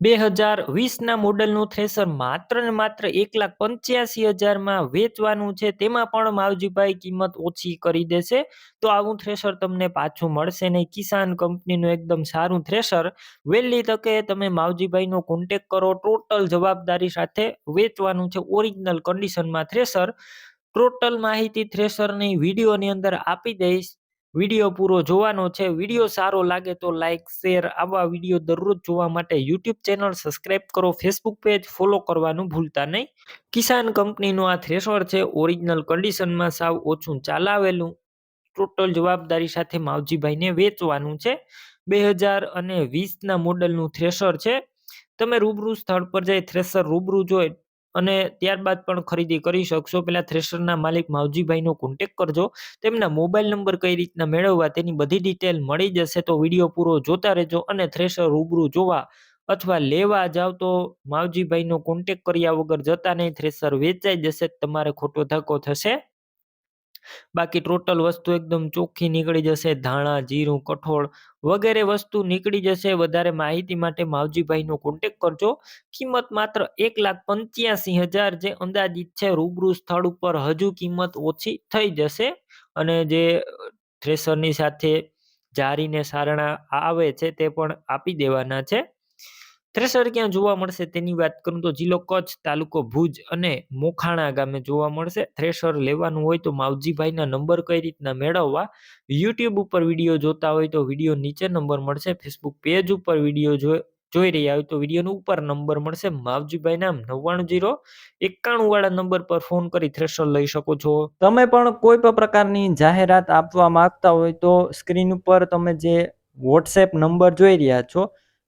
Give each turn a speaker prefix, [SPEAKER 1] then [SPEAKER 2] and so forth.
[SPEAKER 1] બે હજાર વીસના મોડલનું થ્રેસર માત્ર ને માત્ર એક લાખ પંચ્યાસી હજારમાં વેચવાનું છે. તેમાં પણ માવજીભાઈ કિંમત ઓછી કરી દેશે. તો આવું થ્રેસર તમને પાછું મળશે નહીં. કિસાન કંપનીનું એકદમ સારું થ્રેસર. વહેલી તકે તમે માવજીભાઈનો કોન્ટેક કરો. ટોટલ જવાબદારી સાથે વેચવાનું છે ઓરિજિનલ કન્ડિશનમાં થ્રેસર. ટોટલ માહિતી થ્રેસરની વિડીયોની અંદર આપી દઈશ. વીડિયો પૂરો જોવાનો છે. વીડિયો સારો લાગે તો લાઇક શેર આવા વીડિયો દરરોજ જોવા માટે યુટ્યુબ ચેનલ સબસ્ક્રાઇબ કરો. ફેસબુક પેજ ફોલો કરવાનું ભૂલતા નહીં. કિસાન કંપનીનું આ થ્રેશર છે. ઓરિજિનલ કન્ડિશનમાં સાવ ઓછું ચાલાવેલું. ટોટલ જવાબદારી સાથે માવજીભાઈને વેચવાનું છે. બે હજાર અને વીસના મોડલનું થ્રેશર છે. તમે રૂબરૂ સ્થળ પર જઈ થ્રેશર રૂબરૂ જોઈ અને ત્યારબાદ પણ ખરીદી કરી શકશો. પેલા થ્રેશરના માલિક માવજીભાઈનો કોન્ટેક કરજો. તેમના મોબાઈલ નંબર કઈ રીતના મેળવવા તેની બધી ડિટેલ મળી જશે તો વીડિયો પૂરો જોતા રહેજો અને થ્રેશર રૂબરૂ જોવા અથવા લેવા જાવ તો માવજીભાઈનો કોન્ટેક કર્યા વગર જતા નહીં. થ્રેશર વેચાઈ જશે, તમારે ખોટો ધક્કો થશે. બાકી ટોટલ વસ્તુ એકદમ ચોખ્ખી નીકળી જશે, ધાણા, જીરું, કઠોળ વગેરે વસ્તુ નીકળી જશે. વધારે માહિતી માટે માવજીભાઈનો કોન્ટેક કરજો. કિંમત માત્ર એક લાખ પંચ્યાસી હજાર જે અંદાજિત છે, રૂબરૂ સ્થળ ઉપર હજુ કિંમત ઓછી થઈ જશે. અને જે થ્રેસરની સાથે જારીને સારણા આવે છે તે પણ આપી દેવાના છે. થ્રેસર ક્યાં જોવા મળશે તેની વાત કરું તો જિલ્લો કચ્છ, તાલુકો ભુજ અને મોખાણા ગામે જોવા મળશે. થ્રેસર લેવાનું હોય તો માવજીભાઈના નંબર કઈ રીતના મેળવવા? યુટ્યુબ ઉપર વીડિયો જોતા હોય તો વીડિયો નીચે નંબર મળશે. ફેસબુક પેજ ઉપર વીડિયો જોઈ જોઈ રહ્યા હોય તો વિડીયોનો ઉપર નંબર મળશે. માવજીભાઈ નામ નવ્વાણું જીરો એકાણું વાળા નંબર પર ફોન કરી થ્રેશર લઈ શકો છો. તમે પણ કોઈ પણ પ્રકારની જાહેરાત આપવા માંગતા હોય તો સ્ક્રીન ઉપર તમે જે વોટ્સએપ નંબર જોઈ રહ્યા છો